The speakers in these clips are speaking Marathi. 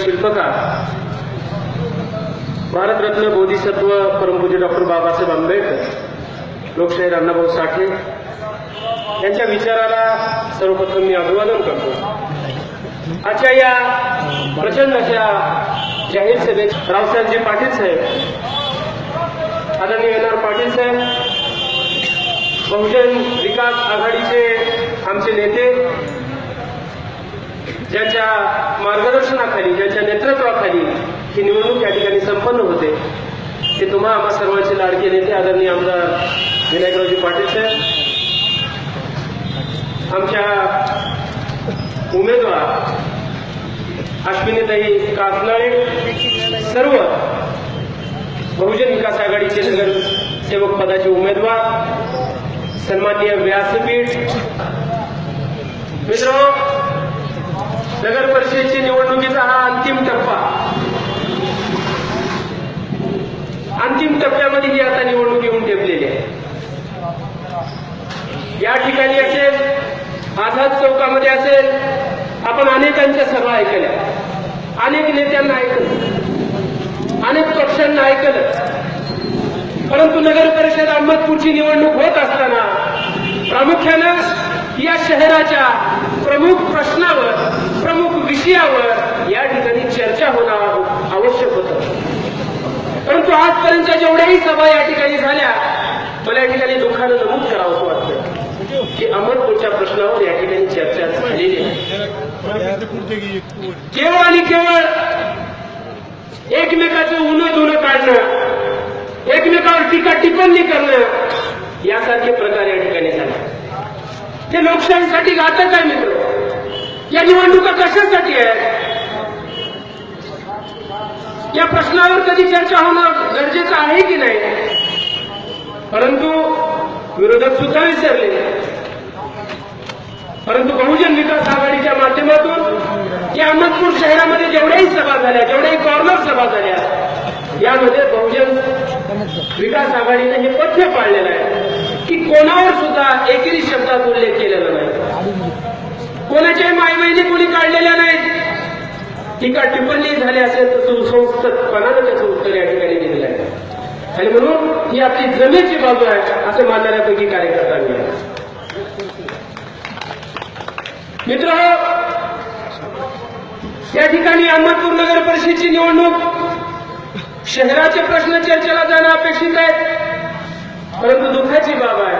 शिल्पकार. भारतरत्न बोधिसत्व परमपूज्य डॉक्टर बाबासाहेब आंबेडकर लोकशाहीर अण्णाभाऊ साठे यांच्या विचाराला सर्वप्रथम मी अभिवादन करतो. आजच्या या प्रचंड अशा जाहीर सभेत रावसाहेबजी पाटील साहेब आदरणीय एन आर पाटील साहेब बहुजन विकास आघाडीचे आमचे नेते ज्यांच्या मार्गदर्शनाखाली ज्यांच्या नेतृत्वाखाली ही निवडणूक या ठिकाणी संपन्न होते. ते तुम्हा आम्हा सर्वांचे लाडके नेते आदरणीय आमदार विनायकरावजी पाटील साहेब आमच्या उमेदवार अश्विनीताई कातनाळे सर्व बहुजन विकास आघाडीचे नगरसेवक पदाचे उमेदवार सन्माननीय व्यासपीठ. मित्र नगर परिषदेची निवडणुकीचा हा अंतिम टप्पा. अंतिम टप्प्यामध्ये ही आता निवडणूक येऊन ठेपलेली आहे. या ठिकाणी असेल आझाद चौकामध्ये असेल आपण अनेकांच्या सभा ऐकल्या. अनेक नेत्यांना ऐकलं. अनेक पक्षांना ऐकलं. परंतु नगर परिषद अहमदपूरची निवडणूक होत असताना प्रामुख्यानं या शहराच्या प्रमुख प्रश्नावर विषयावर या ठिकाणी चर्चा होणं आवश्यक होतं. परंतु आजपर्यंत जेवढ्याही सभा या ठिकाणी झाल्या मला या ठिकाणी दुःखानं नमूद करावं वाटतं की अमरपूरच्या प्रश्नावर या ठिकाणी चर्चा झालेली आहे. केवळ आणि केवळ एकमेकाचं उन्हा धुणं काढणं एकमेकावर टीका टिप्पणी करणं यासारखे प्रकार या ठिकाणी झाले. ते लोकशाहीसाठी घातक आहे मित्र. या निवडणुका कशासाठी आहेत? या प्रश्नावर कधी चर्चा होणं गरजेचं आहे की नाही? परंतु विरोधक सुद्धा विसरले. परंतु बहुजन विकास आघाडीच्या माध्यमातून या अहमदपूर शहरामध्ये जेवढ्याही सभा झाल्या जेवढ्याही कॉर्नर सभा झाल्या यामध्ये बहुजन विकास आघाडीने हे पथ्य पाळलेलं आहे की कोणावर सुद्धा एकेरी शब्दात उल्लेख केलेला नाही. कोणाच्याही माय बहिणी कोणी काढलेल्या नाहीत. टीका टिप्पणी झाली असेल तर सुसंस्कृतपणानं त्याचं उत्तर या ठिकाणी दिलेलं आहे. आणि म्हणून ही आपली जमेची बाजू आहे असं मानणाऱ्यापैकी कार्यकर्त्यांनी. आहे मित्र या ठिकाणी अहमदपूर नगर परिषदेची निवडणूक शहराचे प्रश्न चर्चेला जाणं अपेक्षित आहे परंतु दुःखाची बाब आहे.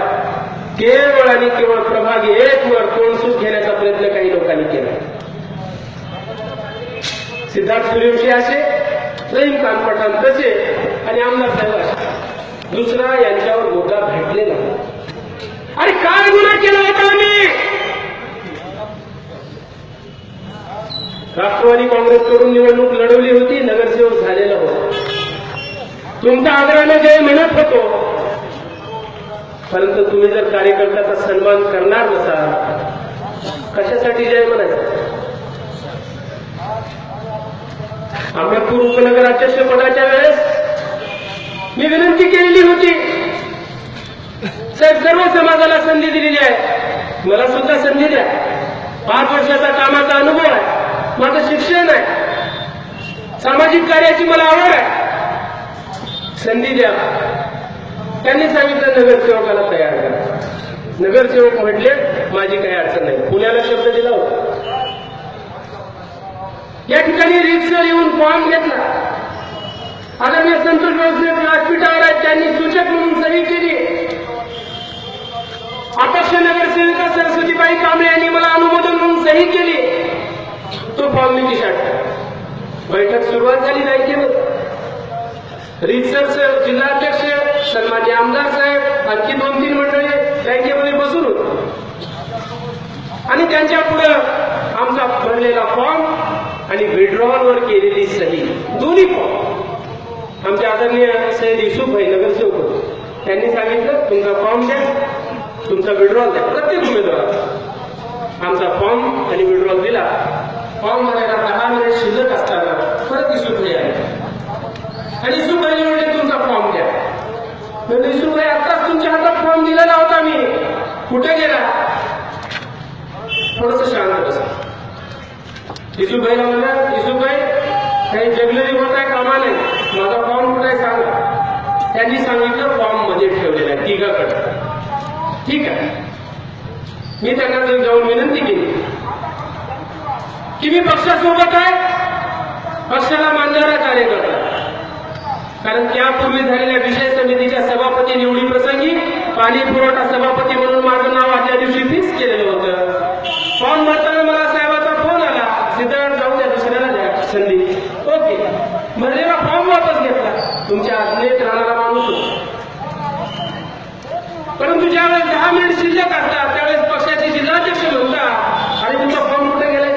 केवळ आणि केवळ प्रभाग एक वर कोण घेण्याचा प्रयत्न काही लोकांनी केला. सिद्धार्थ सूर्यवंशी असे रहीम खान पठाण तसे आणि आमदार साहेब असे. दुसरा यांच्यावर मुद्दा भेटलेला. अरे काय गुन्हा केला होता आम्ही? राष्ट्रवादी काँग्रेसकडून निवडणूक लढवली होती नगरसेवक झालेला होता. तुमच्या आग्रहाने जे म्हणत होतो परंतु तुम्ही जर कार्यकर्त्याचा सन्मान करणार नसाल कशासाठी जय म्हणायचं? आंबेपूर उपनगराच्या शेवटाच्या वेळेस मी विनंती केलेली होती. साहेब सर्व समाजाला संधी दिलेली आहे. मला सुद्धा संधी द्या. पाच वर्षाचा कामाचा अनुभव आहे. माझं शिक्षण आहे. सामाजिक कार्याची मला आवड आहे. संधी द्या. त्यांनी सांगितलं नगरसेवकाला तयार करा. नगरसेवक म्हटले माझी काही अडचण नाही. पुण्याला शब्द दिला होता. या ठिकाणी रिक्सर येऊन फॉर्म घेतला. आदरणीय संतोष व्यवस्थेत व्यासपीठावर आहेत त्यांनी सूचक म्हणून सही केली. अपक्ष नगरसेविका सरस्वतीबाई कांबळे यांनी मला अनुमोदन म्हणून सही केली. तो फॉर्म मी खिशात बैठक सुरुवात झाली बँकेवर रिक्सर सर जिल्हाध्यक्ष सन्मान्य आमदार साहेब आणखी दोन तीन मंडळी बँकेमध्ये बसून होतो. आणि त्यांच्या पुढे आमचा भरलेला फॉर्म आणि विड्रॉवलवर केलेली सही. दोन्ही फॉर्म आमचे आदरणीय सैद युसुफभाई नगरसेवक होते. त्यांनी सांगितलं तुमचा फॉर्म द्या तुमचा विड्रॉल द्या प्रत्येक उमेदवार. आमचा फॉर्म आणि विड्रॉल दिला. फॉर्म भरायला दहा मिनिट शिल्लक असताना परत युसुफभाई आले आणि युसुफभाई म्हणले तुमचा फॉर्म द्या म्हणजे युसुफभाई आताच तुमच्या हातात फॉर्म दिलेला होता मी कुठे गेला थोडस शांत बसा काही जगलेली होता कामा नाही माझा फॉर्म कुठे आहे सांगा. त्यांनी सांगितलं फॉर्ममध्ये ठेवलेला आहे तिघाकडे. ठीक आहे. मी त्यांना जर जाऊन विनंती केली. की मी पक्षासोबत आहे? पक्षाला मानणारा कार्यकर्ता. कारण त्यापूर्वी झालेल्या विषय समितीच्या सभापती निवडी प्रसंगी पाणी पुरवठा सभापती म्हणून माझं नाव आदल्या दिवशी फिक्स केलेलं होतं. फॉर्म भरताना मला साहेबाचा फोन आला सिद्धार्थ जाऊ द्या दुसऱ्याला द्या संधी ओके भरलेला फॉर्म वापस घेतला तुमच्या आज्ञेत राहणारा माणूस होता. परंतु ज्यावेळेस दहा मिनिट शिल्लक असतात त्यावेळेस पक्षाचे जिल्हाध्यक्ष म्हणतात आणि तुमचा फॉर्म कुठे गेलाय?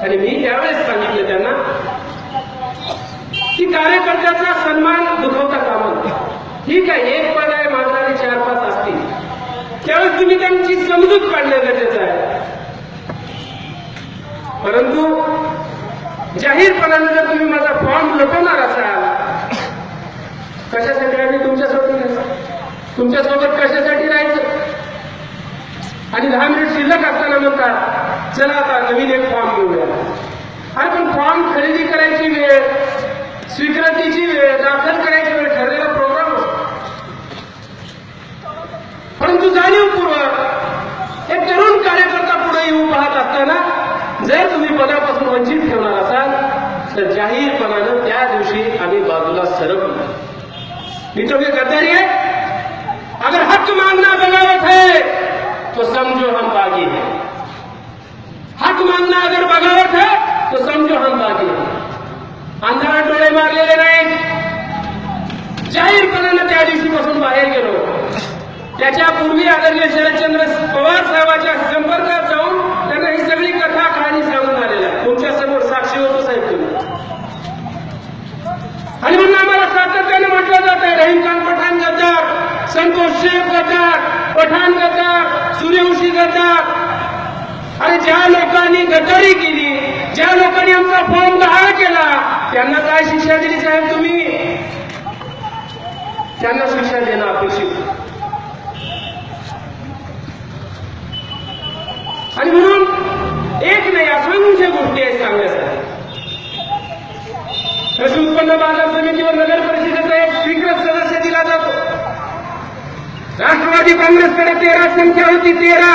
आणि मी त्यावेळेस सांगितलं त्यांना की कार्यकर्त्याचा सन्मान दुखवता कामा ठीक आहे एक पद आहे माझा चार पाच असतील. त्यावेळेस तुम्ही त्यांची समजूत काढणं गरजेचं आहे. परंतु जाहीरपणाने जर तुम्ही माझा फॉर्म लपवणार असाल कशासाठी आम्ही तुमच्यासोबत तुमच्यासोबत कशासाठी राहायचं? आणि दहा मिनिट शिल्लक असताना म्हणतात चला आता नवीन एक फॉर्म घेऊया. अरे पण फॉर्म खरेदी करायची वेळ स्वीकृतीची वेळ दाखल करायची वेळ ठरलेला प्रोग्राम असतो. परंतु जाणीवपूर्वक एक तरुण कार्यकर्ता पुढे येऊन पाहत असताना जर तुम्ही पदापासून वंचित ठेवणार असाल तर जाहीरपणानं त्या दिवशी आम्ही बाजूला सरकलो मित्रों की गद्दारी है अगर हक मांगना बगावत है तो समझो हम बागी हैं। हक मांगना अगर बगावत है तो समझो हम बागी हैं। अंधारात डोळे मारलेले नाहीत जाहीरपणानं त्या दिवशीपासून बाहेर गेलो त्याच्यापूर्वी आदरणीय शरदचंद्र पवार साहेबांच्या संपर्कात जाऊन त्यांना ही सगळी कथा, कहाणी सांगून आलेल्या तुमच्या समोर साक्षी होतो साहेब तुम्ही. आणि म्हणून म्हटलं जातं. आहे रहीमखान पठाण गद्दार संतोष शेख गद्दार पठाण गद्दार सूर्यवंशी गद्दार. अरे ज्या लोकांनी गद्दारी केली ज्या लोकांनी आमचा फॉर्म गहाळ केला त्यांना काय शिक्षा दिली साहेब तुम्ही? त्यांना शिक्षा देणं अपेक्षित. आणि म्हणून एक नाही असंख्य गोष्टी आहेत सांगण्यासाठी कृषी उत्पन्न बाजार समितीवर नगर परिषदेचा एक स्वीकृत सदस्य दिला जातो राष्ट्रवादी काँग्रेसकडे तेरा संख्या होती तेरा.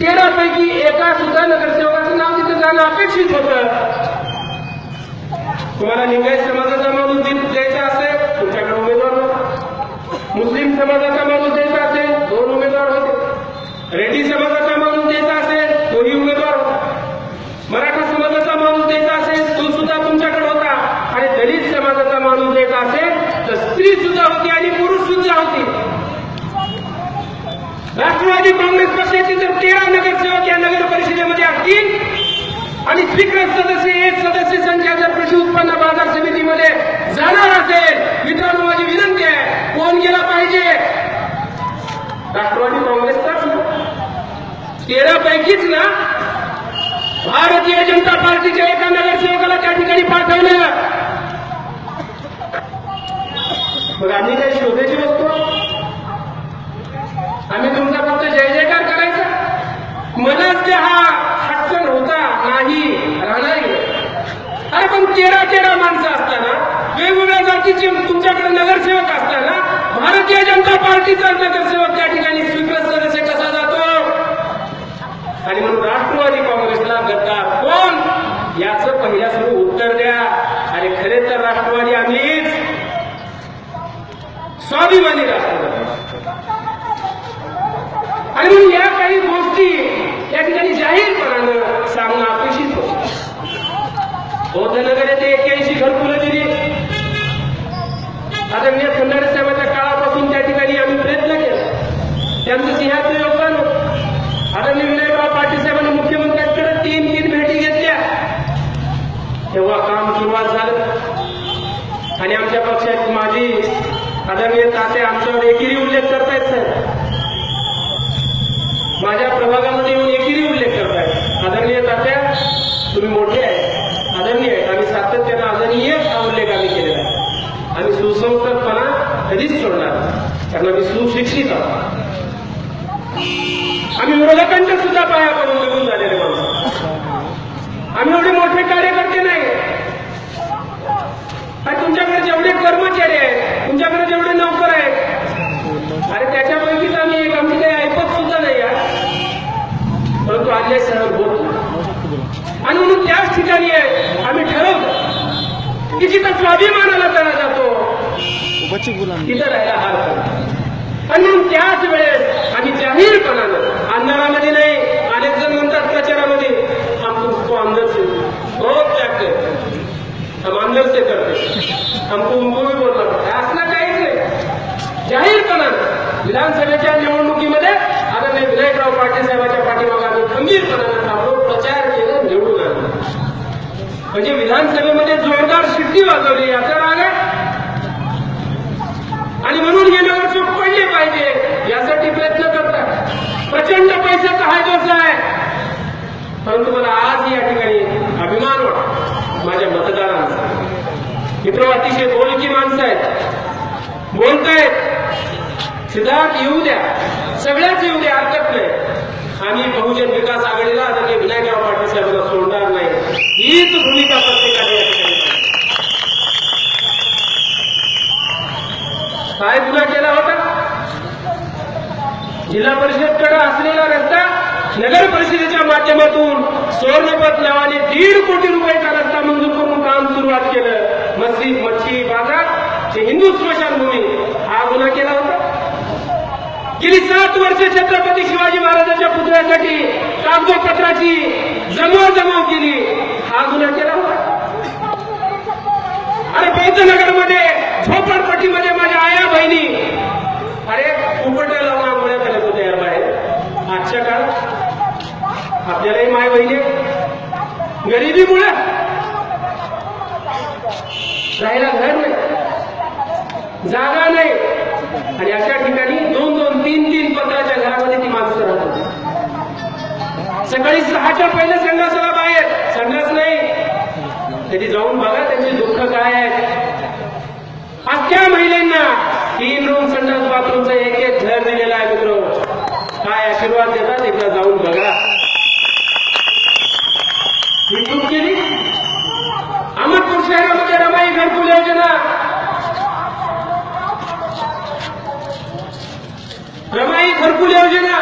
तेरा पैकी एका सुद्धा नगरसेवकाचं नाव तिथं जाणं अपेक्षित होतं. तुम्हाला लिंगायत समाजाचा माणूस द्यायचा असेल तुमच्याकडे उमेदवार होता. मुस्लिम समाजाचा माणूस द्यायचा असेल दोन उमेदवार होते. रेड्डी समाजाचा माणूस द्यायचा असेल तोही उमेदवार होता. मराठा समाजाचा माणूस द्यायचा असेल तो सुद्धा तुमच्याकडे होता. आणि दलित समाजाचा माणूस द्यायचा असेल तर स्त्री सुद्धा होती आणि सुद्धा होते राष्ट्रवादी काँग्रेस पक्षाचे जर तेरा नगरसेवक या नगर परिषदेमध्ये असतील. आणि स्वीकृत सदस्य एक सदस्य संख्या जर कृषी उत्पन्न बाजार समितीमध्ये जाणार असेल. मित्रांनो माझी विनंती आहे कोण गेला पाहिजे? राष्ट्रवादी काँग्रेसचाच ना तेरा पैकीच ना? भारतीय जनता पार्टीच्या एका नगरसेवकाला त्या ठिकाणी पाठवलं. मग आम्ही काही शोधायची वस्तू. आम्ही तुमचा फक्त जय जयकार करायचा. मलाच ते हा हक्क नव्हता नाही राहणार अरे पण तेरा तेरा माणसं असताना वेगवेगळ्या जातीचे तुमच्याकडे नगरसेवक असताना भारतीय जनता पार्टीचा नगरसेवक त्या ठिकाणी स्वीकृत सदस्य कसा जातो? आणि म्हणून राष्ट्रवादी काँग्रेसला गद्दार कोण? याचं पहिल्या सुरू उत्तर द्या. आणि खरे तर राष्ट्रवादी आम्हीच. स्वाभिमानी राष्ट्रवादी आणि म्हणून या काही गोष्टी या ठिकाणी जाहीरपणानं सांगणं अपेक्षित होतं. बौद्धनगर येथे एक्क्याऐंशी घरकुलं दिली. आदरणीय खंडारे साहेबांच्या काळापासून त्या ठिकाणी आम्ही प्रयत्न केला. त्यांचं सिंहाचं योगदान आता मी विनायकराव पाटील साहेबांनी मुख्यमंत्र्यांकडे तीन तीन भेटी घेतल्या. तेव्हा काम सुरुवात झालं. आणि आमच्या पक्षात माझी आदरणीय ताते आमच्यावर एकेरी उल्लेख करतायत साहेब. माझ्या प्रभागामध्ये येऊन एकेरी उल्लेख करतायत. आदरणीय तात्या तुम्ही मोठे आहे आदरणीय आहेत. आम्ही सातत्यानं आदरणीय हा उल्लेख आम्ही केलेला आहे. आम्ही सुसंस्कृतपणा कधीच सोडणार कारण आम्ही सुशिक्षित आहोत. आम्ही विरोधकांच्या सुद्धा पाया पडून निघून झालेले माणसं. आम्ही एवढे मोठे कार्यकर्ते नाही. तुमच्याकडे जेवढे कर्मचारी आहेत तुमच्याकडे जेवढे नोकर आहेत अरे त्याच्यापैकीच आम्ही एक आमची काही ऐकत सुद्धा नाही यार. परंतु आदल्या सर बोल. आणि म्हणून त्याच ठिकाणी आहे. आम्ही ठरवलं की जिथं स्वाभिमानाला त्याला जातो तिथं राहायला हार आणि म्हणून त्याच वेळेस आम्ही जाहीरपणानं आमदारामध्ये नाही अनेक जण म्हणतात प्रचारामध्ये हम तुमको आमदार से बहुत त्याग करते. हम अंदर से करते हमको उनको भी बोलना काहीच नाही. जाहीरपणानं. विधानसभेच्या निवडणुकीमध्ये आदरणीय विनायकराव पाटील साहेबांच्या पाठीमागे आम्ही खंबीरपणानं थांबलो प्रचार केलं निवडून आणलं. म्हणजे विधानसभेमध्ये जोरदार शिट्टी वाजवली याचा राग आहे. आणि म्हणून हे नगरसेवक पडले पाहिजे यासाठी प्रयत्न करतात. प्रचंड पैशाचा हा दिवस आहे. परंतु मला आज या ठिकाणी अभिमान वाटतो माझ्या मतदारांचा. मित्र अतिशय बोलकी माणसं आहेत. बोलतायत. सिद्धार्थ येऊ द्या. सगळ्याच येऊ द्या हरकत नाही. आम्ही बहुजन विकास आघाडीला आदरणीय विनायकराव पाटील साहेबांना सोडणार नाही. हीच भूमिका प्रत्येकाने काय गुन्हा केला होता? जिल्हा परिषदकडे असलेला रस्ता नगर परिषदेच्या माध्यमातून सुवर्णपत नावाने दीड कोटी रुपयाचा रस्ता मंजूर करून काम सुरुवात केलं. मस्जिद मच्छी बाजार हे हिंदू स्मशानभूमी गेली सात वर्ष छत्रपती शिवाजी महाराजांच्या पुतळ्यासाठी कागदोपत्राची जमवाजमव केली. हा गुन्हा केला अरे बौद्धनगरमध्ये झोपडपट्टीमध्ये माझ्या आया बहिणी. अरे कुपट लावून आंघोळ्या करत होत्या या बाहेर. आजच्या काळात आपल्यालाही माय बहिणी गरिबीमुळे. राहायला घर नाही. जागा नाही. आणि अशा ठिकाणी दोन दोन तीन तीन पत्राच्या घरामध्ये ती माणसं राहत सकाळी सहाच्या पहिले संघासाला बाहेर. संघाच नाही. त्याची जाऊन बघा त्यांचे दुःख काय आहे अख्ख्या महिलांना तीन रूम संडास बाथरूमचं एक एक घर दिलेला आहे मित्र काय आशीर्वाद देतात एकदा जाऊन बघा. ही चूक केली. अहमदपूर शहरामध्ये रमाई घरकुल योजना. रमाई घरकुल योजना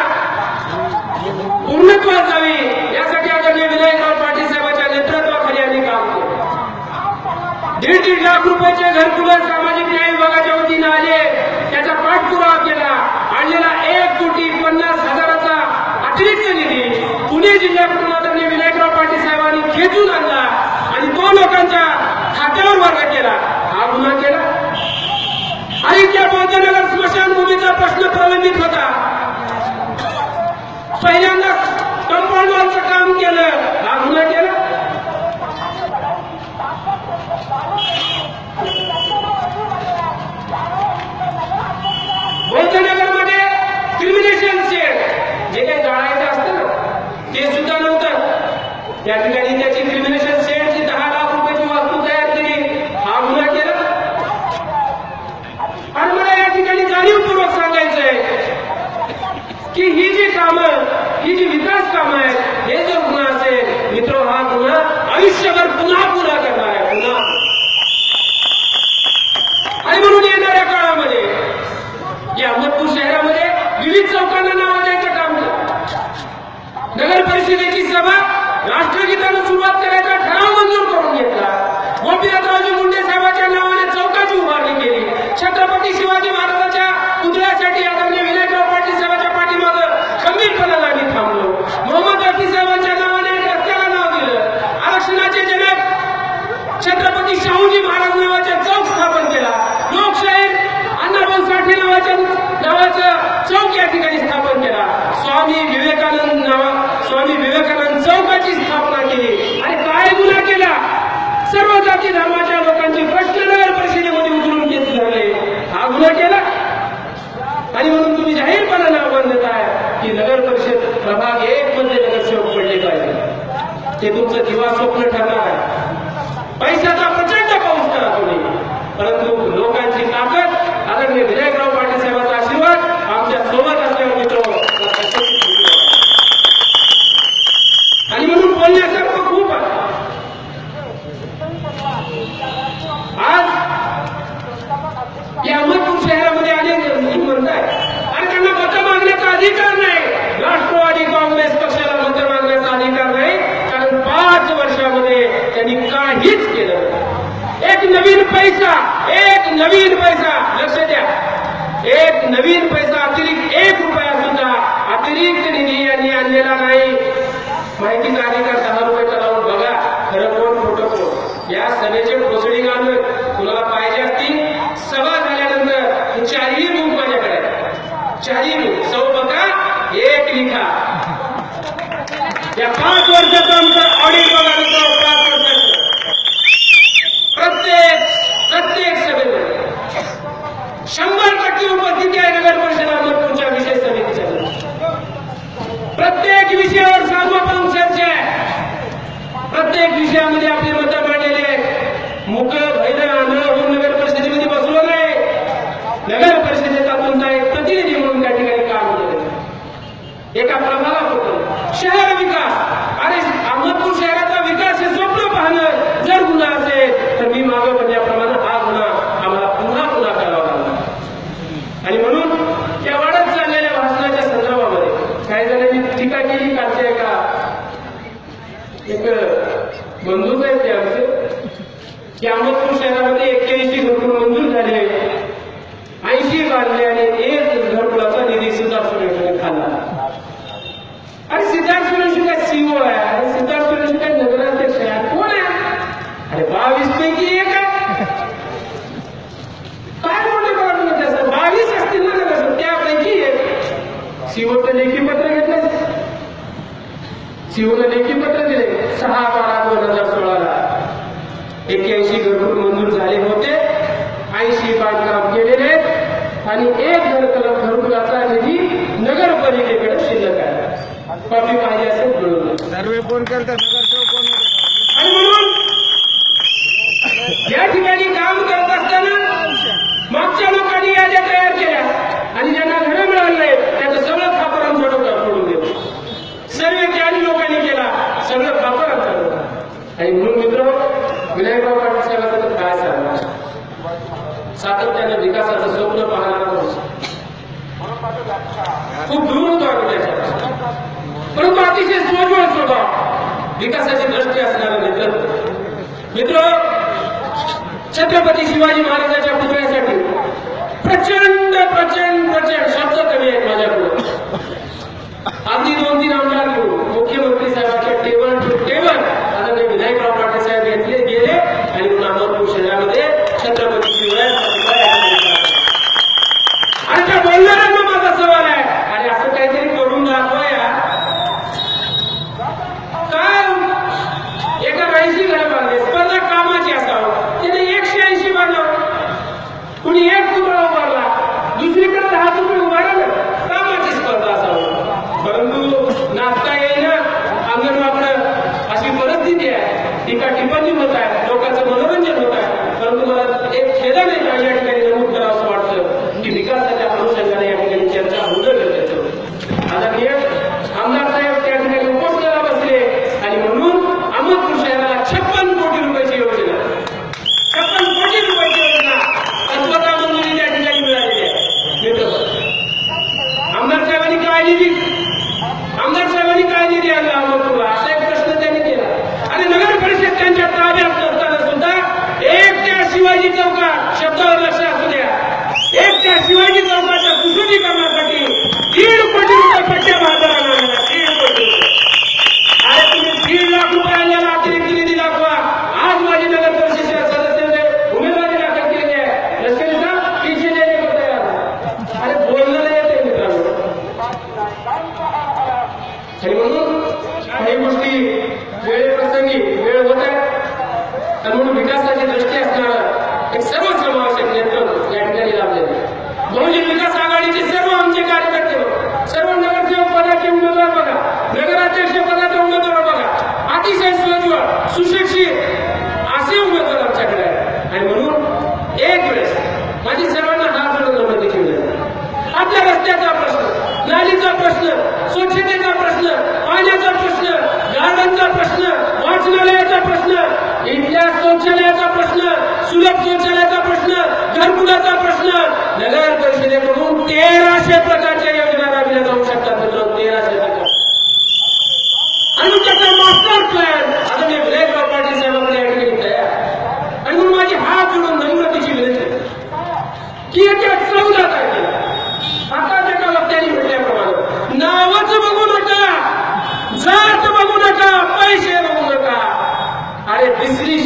पूर्णत्वात जावी. यासाठी आदरणीय विनायकराव पाटील साहेबांच्या नेतृत्वाखाली आम्ही काम केलं. दीड दीड लाख रुपयाचे घरकुल सामाजिक न्याय विभागाच्या वतीनं आले. त्याचा पाठपुरावा केला. आणलेला एक कोटी पन्नास हजाराचा अतिरिक्त निधी पुणे जिल्ह्याकडून आदरणीय विनायकराव पाटील साहेबांनी खेचून आणला आणि तो लोकांच्या खात्यावर वर्ग केला. हा गुन्हा केला. आणि त्या बौद्धनगर मुलीचा प्रश्न प्रलंबित होता. पहिल्यांदा कंपाऊंड वॉलचं काम केलं. हा केलं. केला बौद्धनगरमध्ये क्रिमिनेशन सेट जे काही जाळायचं असतं ना ते सुद्धा नव्हतं. त्या ठिकाणी त्याची क्रिमिनेशन सेटची दहा लाख रुपयाची वास्तू तयार केली हा गुन्हा केला आणि मला या ठिकाणी जाणीवपूर्वक सांगायचं आहे की ही जी कामं ही जी विकास कामं आहेत हे जर गुन्हा असेल मित्र हा गुन्हा आयुष्यभर पुन्हा पुन्हा करणार आहे पुन्हा. आणि म्हणून येणाऱ्या काळामध्ये जे अहमदपूर शहरामध्ये विविध चौकांना नावं द्यायचं काम केलं नगर परिषदेची सभा राष्ट्रगीतानं सुरुवात करायचा ठराव मंजूर करून घेतला. गोपीनाथरावजी मुंडे साहेबांच्या नावाने चौकाची उभारणी केली. छत्रपती शिवाजी महाराजांच्या पुतळ्यासाठी आदरणीय विनायकराव पाटील साहेबांच्या पाठीमागं खंबीरपणाला आम्ही थांबलो मोहम्मद रफी साहेबांच्या नावाने एक रस्त्याला नाव दिलं आरक्षणाचे जनक छत्रपती महाराज नावाचा चौक स्थापन केला. लोकशाहीर अण्णाभाऊ साठे नावाच्या नावाचा चौक या ठिकाणी स्थापन केला. स्वामी विवेकानंद नावा स्वामी विवेकानंद चौकाची स्थापना केली. आणि काय गुन्हा केला? सर्व जाती धर्माच्या लोकांचे प्रश्न नगर परिषदेमध्ये उचलून घेत झाले हा गुन्हा केला. आणि म्हणून तुम्ही जाहीरपणाने आव्हान देताय की नगर परिषद प्रभाग एक मध्ये नगरसेवक पडले पाहिजे. ते तुमचं दिवा स्वप्न ठरणार. आहे पैशाचा दाखवली परंतु आणि म्हणून आज या अहमदपूर शहरामध्ये अनेक म्हणताय आणि त्यांना मतं मागण्याचा अधिकार नाही. राष्ट्रवादी काँग्रेस नाही कारण पाच वर्षामध्ये त्यांनी काहीच एक नवीन पैसा एक नवीन पैसा. लक्ष द्या. एक नवीन पैसा अतिरिक्त एक रुपया सुद्धा अतिरिक्त निधी यांनी आणलेला नाही. माहिती कार्यकर दहा रुपये लावून बघा खरं कोण खोटं कोण. या सभेचे प्रोसिडिंग आणले तुम्हाला पाहिजे असतील सभा झाल्यानंतर चारही रूप माझ्याकडे चारही रूप सौ बघा एक लिखा. या पाच वर्षाचा आमचा ऑडिट बघा विषयामध्ये आपली मतं मांडलेली आहेत मोकळं भैर आंधळा होऊन नगर परिषदेमध्ये बसलो नाही. नगर परिषदेचा तुमचा एक प्रतिनिधी म्हणून त्या ठिकाणी काम केलं एका प्रभावात होत शहर quando o exército पलीकडे शिल्लक आहे. पाहिजे असेल सर्वे फोन करतात मित्र छत्रपती शिवाजी महाराजांच्या पुतळ्यासाठी प्रचंड प्रचंड प्रचंड शब्द कमी आहेत माझ्याकडे आधी दोन तीन आमदार मुख्यमंत्री साहेबांच्या टेबल टू टेबल आता ते विनायकराव पाटील साहेब घेतले गेले आणि कोल्हापूर शहरामध्ये नाचता येईना अंगण वागणं अशी परिस्थिती आहे. टीका टिप्पणी होत आहे. लोकांचं मनोरंजन रस्त्याचा प्रश्न नालीचा प्रश्न स्वच्छतेचा प्रश्न पाण्याचा प्रश्न गार्डनचा प्रश्न वाचनालयाचा प्रश्न इथल्या शौचालयाचा प्रश्न सुलभ शौचालयाचा प्रश्न घरकुलाचा प्रश्न नगर परिषदेकडून तेराशे प्रकारच्या योजना राबविल्या जाऊ शकतात तेराशे. दावा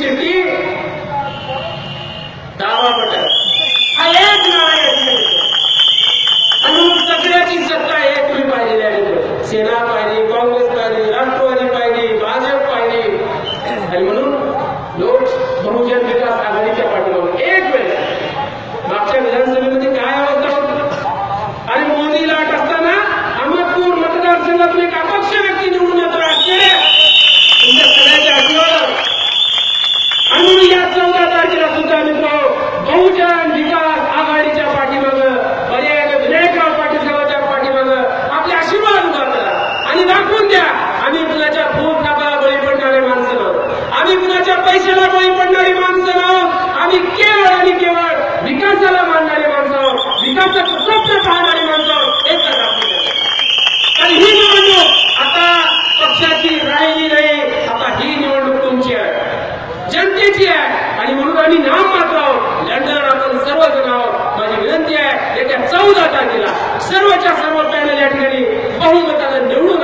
पैशाला बळी पडणारी माणसं आणि केवळ आणि केवळ विकासाला मानणारी माणसं विकासाचं स्वप्न पाहणारी माणसं एक आणि ही निवडणूक आता पक्षाची राहिली नाही आता ही निवडणूक तुमची आहे. जनतेची आहे आणि म्हणून आम्ही नाम मात्र लढणार आपण सर्वजण आहोत. माझी विनंती आहे येत्या चौदा तारखेला सर्वच्या सर्व पॅनल या ठिकाणी बहुमताला निवडून